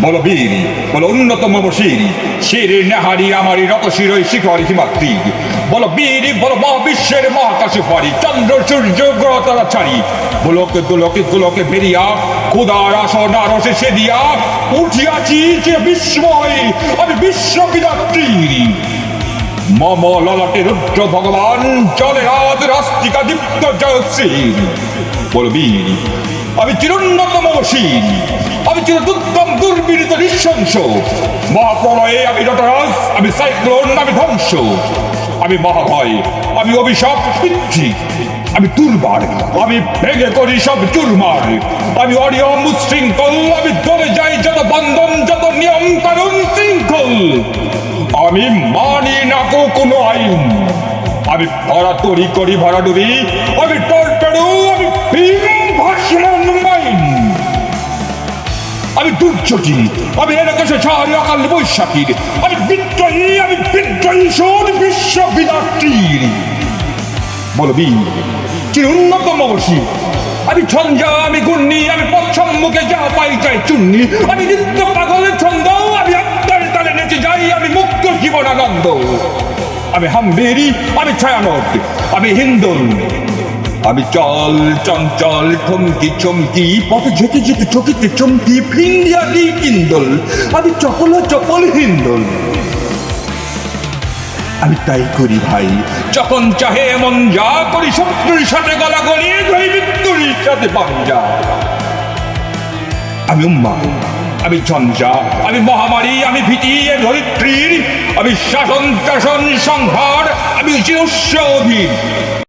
বলো বীর বলো অন্যতম শির শির নেহারি আমারি রতশির শিখরি হিমাত্রী বলো বীর বলো মহাবিশ্বের মহাকাশে ফারি চন্দ্র, সূর্য, গ্রহ তারা ছাড়ি। গোলকে গোলকে গোলকে বেরিয়া খুদার আসন আরসে সে দিয়া, উঠিয়াছি যে বিস্ময়, আমি বিশ্ব বিরাত্রী মম ললাটে রুদ্র ভগবান জলে রাত রাস্তিকা দীপ্ত জয়শ্রী বলবি আমি চিরুন্নতম অসীম আমি চির দুর্গম দুর্বিনীত নিঃশংস। মহাপ্রলয়ে আমি রটরাস আমি সাইক্লোন, আমি ধ্বংস। আমি মহাভয়, আমি অভিশাপ পিতৃ আমি দুর্বার, আমি ভেঙে করি সব চুরমার। আমি অনিয়ম উশৃঙ্খল আমি দলে যাই যত বন্ধন, যত নিয়ম কানুন শৃঙ্খল। আমি মানি না কো কোনো আইন। আমি ভরা তরি করি ভরা ডুবি আমি টর্পেডো, আমি ভীম ভাসমান দুর্যোগী আমি এলাকাশে ছাড়ি অকাল বৈশাখীর। আমি বিদ্রোহী আমি বিদ্রোহী শোধ বিশ্ব বিরাট্রীর বলবি চির উন্নতম বসি আমি ঝঞ্ঝা আমি গুন্নি, আমি পশ্চিম মুখে যা পাই চাই চুন্নি আমি নিত্য পাগলের ছন্দ, আমি আত্মার তালে নেচে যাই, আমি মুক্ত জীবন আনন্দ আমি হাম্বেরি, আমি ছায়ানট, আমি হিন্দুল। আমি চল চঞ্চল থমকি চমকি, পথে যেতে যেতে চকিতে চমকি ফিন্দিয়া দিই কিন্দল? আমি চপল চপল হিন্দল। আমি তাই করি ভাই, যখন চাহে এমন যা করি, শত্রুর সাথে গলা গলিয়ে ধরি, মৃত্যুর সাথে পাঞ্জা। আমি উম্মা, আমি ঝঞ্ঝা, আমি মহামারী, আমি ভীতি ধরিত্রীর, আমি শাসন শাসন, সংহার, আমি চিরস্ব অধীর